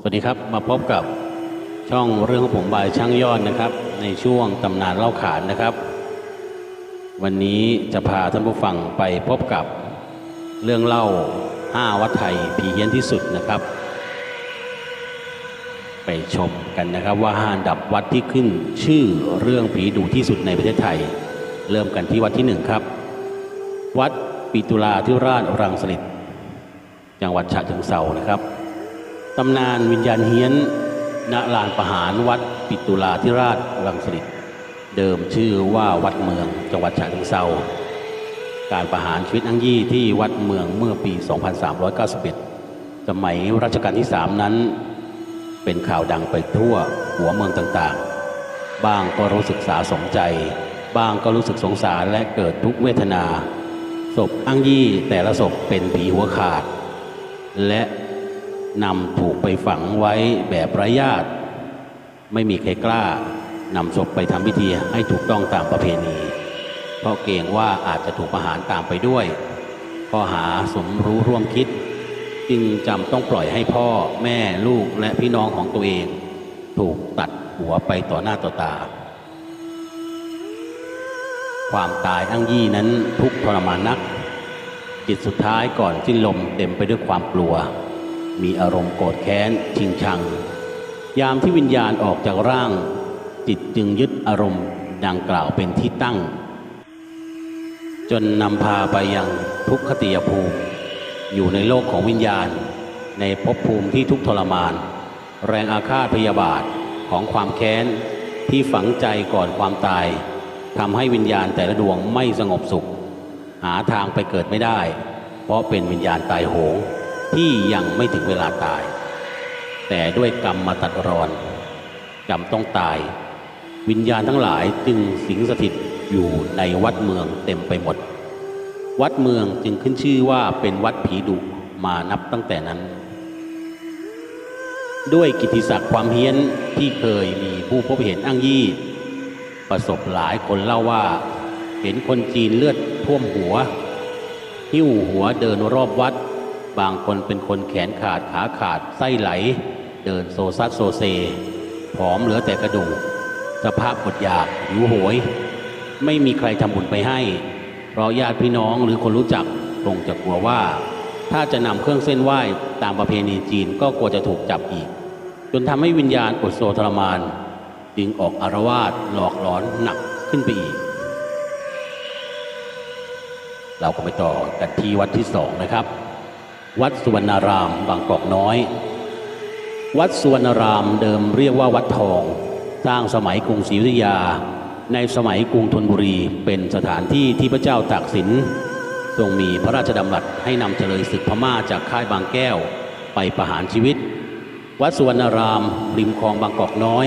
สวัสดีครับมาพบกับช่องเรื่องของผมบายช่างยอดนะครับ ในช่วงตำนานเล่าขานนะครับ วันนี้จะพาท่านผู้ฟังไปพบกับเรื่องเล่าห้าวัดไทยผีเฮี้ยนที่สุดนะครับ ไปชมกันนะครับว่าห้านดับวัดที่ขึ้นชื่อเรื่องผีดุที่สุดในประเทศไทย เริ่มกันที่วัดที่หนึ่งครับ วัดปิตุลาธิราชรังสฤษจังหวัดฉะเชิงเทรานะครับ ตำนานวิญญาณเฮี้ยน ณ ลานประหารวัดปิตุลาธิราชรังสฤษเดิมชื่อว่าวัดเมืองจังหวัดฉะเชิงเทราการประหารชีวิตอังยี่ที่วัดเมืองเมื่อปี 2391 สมัยรัชกาลที่สามนั้น เป็นข่าวดังไปทั่วหัวเมืองต่างๆ บ้างก็รู้สึกสาสมใจ บ้างก็รู้สึกสงสารและเกิดทุกเวทนา ศพอังยี่แต่ละศพเป็นผีหัวขาด และ นำถูกไปฝังไว้แบบไร้ญาติ ไม่มีใครกล้านำศพไปทำพิธีให้ถูกต้องตามประเพณี เพราะเกรงว่าอาจจะถูกประหารตามไปด้วย ข้อหาสมรู้ร่วมคิด จึงจำต้องปล่อยให้พ่อแม่ลูกและพี่น้องของตัวเอง ถูกตัดหัวไปต่อหน้าต่อตา ความตายอั้งยี่นั้นทุกทรมานนัก จิตสุดท้ายก่อนสิ้นลมเต็มไปด้วยความกลัว มีอารมณ์โกรธแค้นชิงชัง ยามที่วิญญาณออกจากร่าง จิตจึงยึดอารมณ์ดังกล่าวเป็นที่ตั้ง จนนำพาไปยังทุกขติยภูมิ อยู่ในโลกของวิญญาณ ในภพภูมิที่ทุกทรมาน แรงอาฆาตพยาบาทของความแค้นที่ฝังใจก่อนความตายทำให้วิญญาณแต่ละดวงไม่สงบสุข หาทางไปเกิดไม่ได้ เพราะเป็นวิญญาณตายโหง ที่ยังไม่ถึงเวลาตาย แต่ด้วยกรรมมาตัดรอนจำต้องตาย วิญญาณทั้งหลายจึงสิงสถิตอยู่ในวัดเมืองเต็มไปหมด วัดเมืองจึงขึ้นชื่อว่าเป็นวัดผีดุมานับตั้งแต่นั้น ด้วยกิติศักดิ์ความเฮี้ยนที่เคยมีผู้พบเห็นอ้างยี่ ประสบหลายคนเล่าว่า เห็นคนจีนเลือดท่วมหัว หิ้วหัวเดินรอบวัด บางคนเป็นคนแขนขาดขาขาดไส้ไหล เดินโซซัดโซเซ ผอมเหลือแต่กระดูก สภาพอดอยากหิวโหย ไม่มีใครทำบุญไปให้ เพราะญาติพี่น้องหรือคนรู้จักคงจะกลัวว่า ถ้าจะนำเครื่องเส้นไหว้ตามประเพณีจีนก็กลัวจะถูกจับอีก จนทำให้วิญญาณอดโซทรมาน จึงออกอารวาสหลอกหลอนหนักขึ้นไปอีกเราก็ไปต่อกันที่วัดที่สองนะครับ วัดสุวรรณารามบางกอกน้อย วัดสุวรรณารามเดิมเรียกว่าวัดทอง สร้างสมัยกรุงศรีอยุธยา ในสมัยกรุงธนบุรีเป็นสถานที่ที่พระเจ้าตากสินทรงมีพระราชดำรัสให้นำเฉลยศึกพม่าจากค่ายบางแก้วไปประหารชีวิต วัดสุวรรณารามริมคลองบางกอกน้อย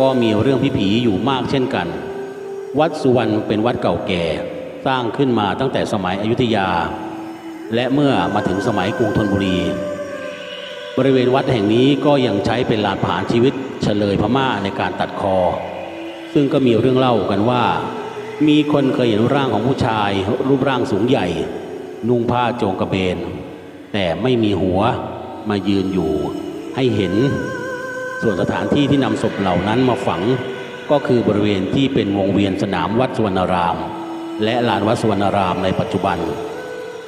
ก็มีเรื่องพิผีอยู่มากเช่นกัน วัดสุวรรณเป็นวัดเก่าแก่ สร้างขึ้นมาตั้งแต่สมัยอยุธยา และเมื่อมาถึงสมัยกรุงธนบุรี บริเวณวัดแห่งนี้ก็ยังใช้เป็นลานผ่านชีวิตเฉลยพม่าในการตัดคอ ซึ่งก็มีเรื่องเล่ากันว่า มีคนเคยเห็นร่างของผู้ชาย รูปร่างสูงใหญ่ นุ่งผ้าโจงกระเบน แต่ไม่มีหัวมายืนอยู่ให้เห็น ส่วนสถานที่ที่นำศพเหล่านั้นมาฝังก็คือบริเวณที่เป็นวงเวียนสนามวัดสุวรรณราม และลานวัดสุวรรณรามในปัจจุบัน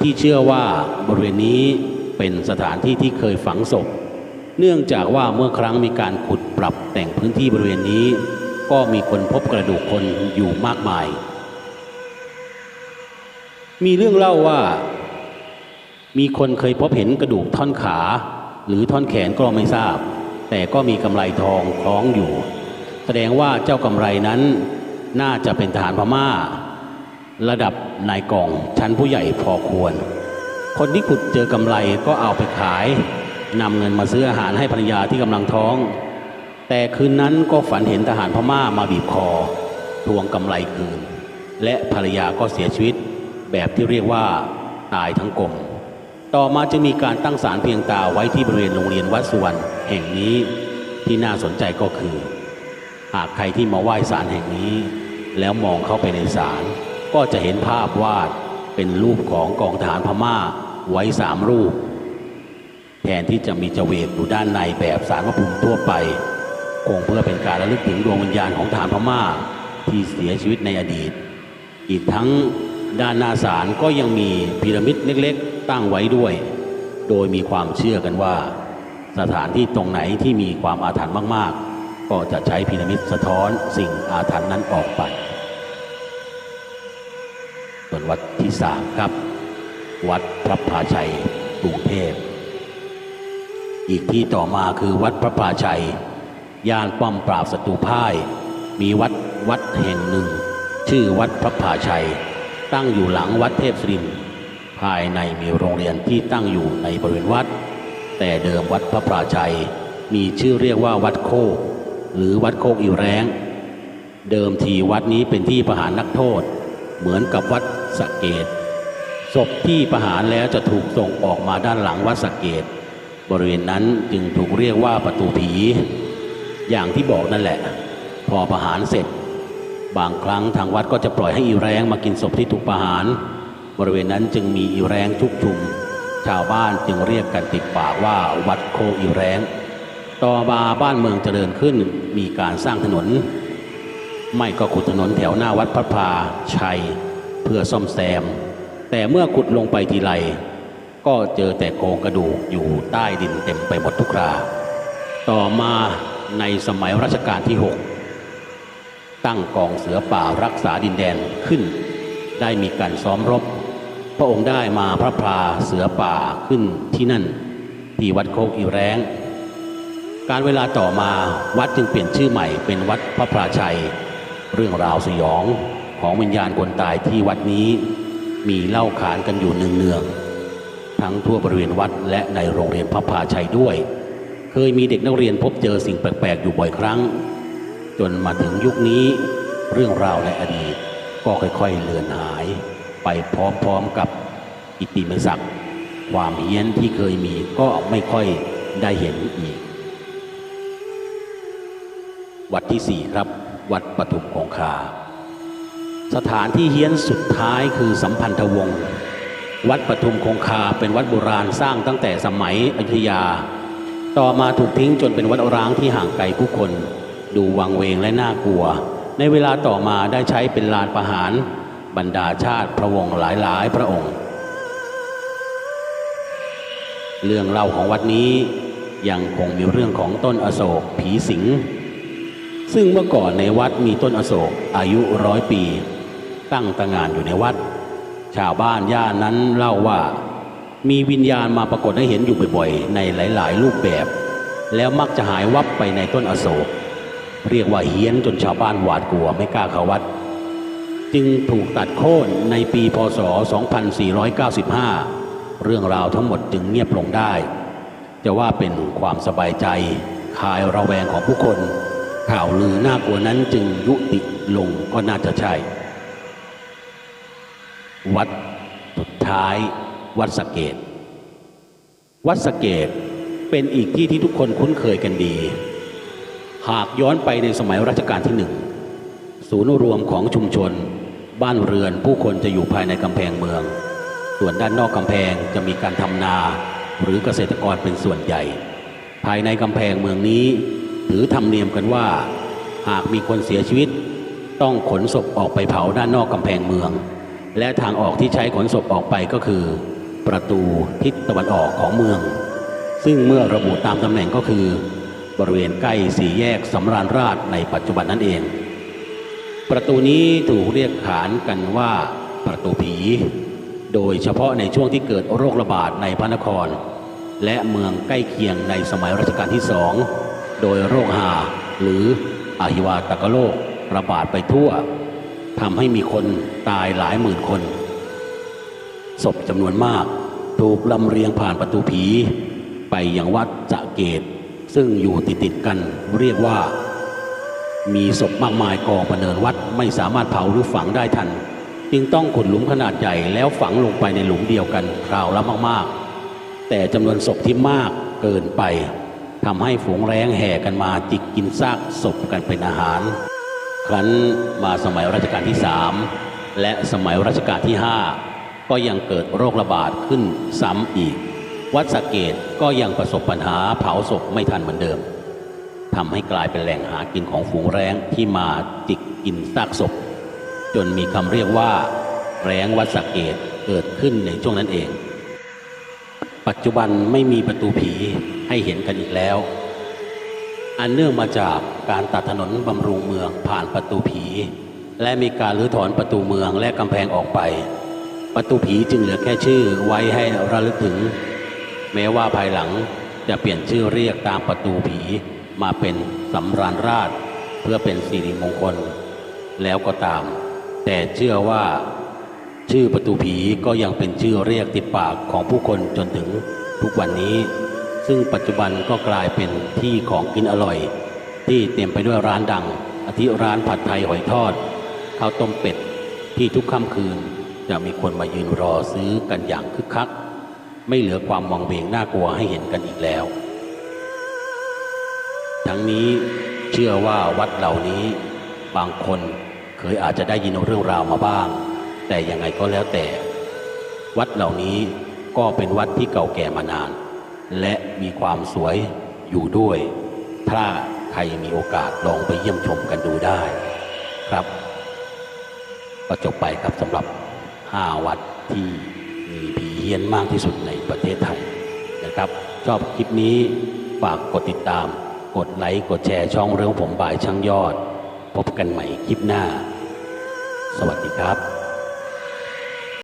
ที่เชื่อว่าบริเวณนี้เป็นสถานที่ที่เคยฝังศพ เนื่องจากว่าเมื่อครั้งมีการขุดปรับแต่งพื้นที่บริเวณนี้ ก็มีคนพบกระดูกคนอยู่มากมาย มีเรื่องเล่าว่า มีคนเคยพบเห็นกระดูกท่อนขา หรือท่อนแขนก็ไม่ทราบ แต่ก็มีกำไรทองคล้องอยู่ แสดงว่าเจ้ากำไรนั้นน่าจะเป็นทหารพม่า ระดับนายกองชั้นผู้ใหญ่พอควร คนที่ขุดเจอกำไรก็เอาไปขายนำเงินมาซื้ออาหารให้ภรรยาที่กำลังท้อง แต่คืนนั้นก็ฝันเห็นทหารพม่ามาบีบคอทวงกำไรคืน และภรรยาก็เสียชีวิต แบบที่เรียกว่าตายทั้งกลมต่อมาจะมีการตั้งศาลเพียงตาไว้ที่บริเวณโรงเรียนวัดสุวรรณแห่งนี้ที่น่าสนใจก็คือ หากใครที่มาไหว้ศาลแห่งนี้ แล้วมองเข้าไปในศาล ก็จะเห็นภาพวาดเป็นรูปของกองทหารพม่าไว้สามรูป แทนที่จะมีจเวกอยู่ด้านในแบบสารพระภูมิทั่วไป คงเพื่อเป็นการระลึกถึงดวงวิญญาณของทหารพม่าที่เสียชีวิตในอดีต อีกทั้งด้านหน้าศาลก็ยังมีพีระมิดเล็กๆ ตั้งไว้ด้วย โดยมีความเชื่อกันว่า สถานที่ตรงไหนที่มีความอาถรรพ์มากๆ ก็จะใช้พีระมิดสะท้อนสิ่งอาถรรพ์นั้นออกไป วัดที่สามครับ วัดพระพาชัยกรุงเทพ อีกที่ต่อมาคือวัดพระพาชัย ย่านป้อมปราบศัตรูพ่าย มีวัดวัดแห่งหนึ่ง ชื่อวัดพระพาชัย ตั้งอยู่หลังวัดเทพศรินทร์ภายในมีโรงเรียนที่ตั้งอยู่ในบริเวณวัด แต่เดิมวัดพระพาชัย มีชื่อเรียกว่าวัดโคก หรือวัดโคกอิวแรงเดิมทีวัดนี้เป็นที่ประหารนักโทษ เหมือนกับวัด สเกดศพที่ประหารแล้วจะถูกส่งออกมาด้านหลังวัดสเกดบริเวณนั้นจึงถูกเรียกว่าประตูผี อย่างที่บอกนั่นแหละ พอประหารเสร็จ บางครั้งทางวัดก็จะปล่อยให้อีแรงมากินศพที่ถูกประหาร บริเวณนั้นจึงมีอีแรงชุกชุม ชาวบ้านจึงเรียกกันติดปากว่าวัดโคอีแรงต่อมาบ้านเมืองเจริญขึ้นมีการสร้างถนน ไม่ก็ขุดถนนแถวหน้าวัดพระพาชัย เพื่อซ่อมแซม แต่เมื่อขุดลงไปทีไรก็เจอแต่โครงกระดูกอยู่ใต้ดินเต็มไปหมดทุกรา ต่อมาในสมัยรัชกาลที่ 6 ตั้งกองเสือป่ารักษาดินแดนขึ้น ได้มีการซ้อมรบ พระองค์ได้มาพระพราเสือป่าขึ้นที่นั่น ที่วัดโคกอีแรงการเวลาต่อมาวัดจึงเปลี่ยนชื่อใหม่เป็นวัดพระพราชัย เรื่องราวสยอง ของวิญญาณคนตายที่วัดนี้มีเล่าขานกันอยู่เนืองๆทั้งทั่วบริเวณวัดและในโรงเรียนพระพาชัยด้วย เคยมีเด็กนักเรียนพบเจอสิ่งแปลกๆอยู่บ่อยครั้ง จนมาถึงยุคนี้เรื่องราวในอดีต ก็ค่อยๆเลือนหาย ไปพร้อมๆกับอิติมศักดิ์ความเฮี้ยนที่เคยมีก็ไม่ค่อยได้เห็นอีก วัดที่สี่ครับ วัดปทุมคงคา สถานที่เฮี้ยนสุดท้ายคือสัมพันธวงศ์วัดปทุมคงคาเป็นวัดโบราณสร้างตั้งแต่สมัยอยุธยา ต่อมาถูกทิ้งจนเป็นวัดร้างที่ห่างไกลผู้คน ดูวังเวงและน่ากลัว ในเวลาต่อมาได้ใช้เป็นลานประหารบรรดาชาติพระวงศ์หลายๆ พระองค์ เรื่องเล่าของวัดนี้ยังคงมีเรื่องของต้นอโศกผีสิงซึ่งเมื่อก่อนในวัดมีต้นอโศกอายุร้อยปี ตั้งตระหงานอยู่ในวัด ชาวบ้านย่านนั้นเล่าว่า มีวิญญาณมาปรากฏให้เห็นอยู่บ่อยๆ ในหลายๆ รูปแบบ แล้วมักจะหายวับไปในต้นอโศก เรียกว่าเฮี้ยนจนชาวบ้านหวาดกลัวไม่กล้าเข้าวัด จึงถูกตัดโค่นในปีพศ 2495 เรื่องราวทั้งหมดจึงเงียบลงได้ จะว่าเป็นความสบายใจคลายระแวงของผู้คนข่าวลือน่ากลัวนั้นจึงยุติลงก็น่าจะใช่ วัดสุดท้ายวัดสเกต วัดสเกตเป็นอีกที่ที่ทุกคนคุ้นเคยกันดี หากย้อนไปในสมัยรัชกาลที่หนึ่งศูนย์รวมของชุมชน บ้านเรือนผู้คนจะอยู่ภายในกำแพงเมือง ส่วนด้านนอกกำแพงจะมีการทำนาหรือเกษตรกรเป็นส่วนใหญ่ ภายในกำแพงเมืองนี้ ถือธรรมเนียมกันว่า หากมีคนเสียชีวิต ต้องขนศพออกไปเผาด้านนอกกำแพงเมือง และทางออกที่ใช้ขนศพออกไปก็คือ ประตูทิศตะวันออกของเมือง ซึ่งเมื่อระบุตามตำแหน่งก็คือ บริเวณใกล้สี่แยกสำราญราชในปัจจุบันนั่นเอง ประตูนี้ถูกเรียกขานกันว่าประตูผี โดยเฉพาะในช่วงที่เกิดโรคระบาดในพระนคร และเมืองใกล้เคียงในสมัยรัชกาลที่สองโดยโรคหาหรืออหิวาตกโรคระบาดไปทั่ว ทำให้มีคนตายหลายหมื่นคน ศพจำนวนมาก ถูกลำเรียงผ่านประตูผี ไปยังวัดจะเกต ซึ่งอยู่ติดติดกันเรียกว่า มีศพมากมายกองประเนินวัดไม่สามารถเผาหรือฝังได้ทัน จึงต้องขุดหลุมขนาดใหญ่แล้วฝังลงไปในหลุมเดียวกันคราวละมากๆ แต่จำนวนศพที่มากเกินไปทำให้ฝูงแรงแห่กันมาจิกกินซากศพกันเป็นอาหาร ครั้นมาสมัยรัชกาลที่สามและสมัยรัชกาลที่ห้าก็ยังเกิดโรคระบาดขึ้นซ้ำอีก วัดสะเกตก็ยังประสบปัญหาเผาศพไม่ทันเหมือนเดิมทำให้กลายเป็นแหล่งหากินของฝูงแร้งที่มาจิกกินซากศพ จนมีคำเรียกว่า แร้งวัดสะเกตเกิดขึ้นในช่วงนั้นเอง ปัจจุบันไม่มีประตูผีให้เห็นกันอีกแล้ว อันเนื่องมาจากการตัดถนนบำรุงเมืองผ่านประตูผี และมีการรื้อถอนประตูเมืองและกำแพงออกไป ประตูผีจึงเหลือแค่ชื่อไว้ให้ระลึกถึง แม้ว่าภายหลังจะเปลี่ยนชื่อเรียกตามประตูผีมาเป็นสำราญราช เพื่อเป็นสิริมงคล แล้วก็ตาม แต่เชื่อว่า ชื่อประตูผีก็ยังเป็นชื่อเรียกติดปากของผู้คนจนถึงทุกวันนี้ ซึ่งปัจจุบันก็กลายเป็นที่ของกินอร่อย ที่เต็มไปด้วยร้านดังอาทิร้านผัดไทยหอยทอดข้าวต้มเป็ดที่ทุกค่ำคืนจะมีคนมายืนรอซื้อกันอย่างคึกคัก ไม่เหลือความวังเวงน่ากลัวให้เห็นกันอีกแล้ว ทั้งนี้เชื่อว่าวัดเหล่านี้บางคนเคยอาจจะได้ยินเรื่องราวมาบ้าง แต่ยังไงก็แล้วแต่ วัดเหล่านี้ก็เป็นวัดที่เก่าแก่มานาน และมีความสวยอยู่ด้วย ถ้าใครมีโอกาสลองไปเยี่ยมชมกันดูได้ ครับ ก็จบไปครับสำหรับ 5 วัดที่มีผีเฮี้ยนมากที่สุดในประเทศไทยนะครับ ชอบคลิปนี้ฝากกดติดตาม กดไลค์กดแชร์ช่องเรื่องผมบ่ายช่างยอด พบกันใหม่คลิปหน้า สวัสดีครับ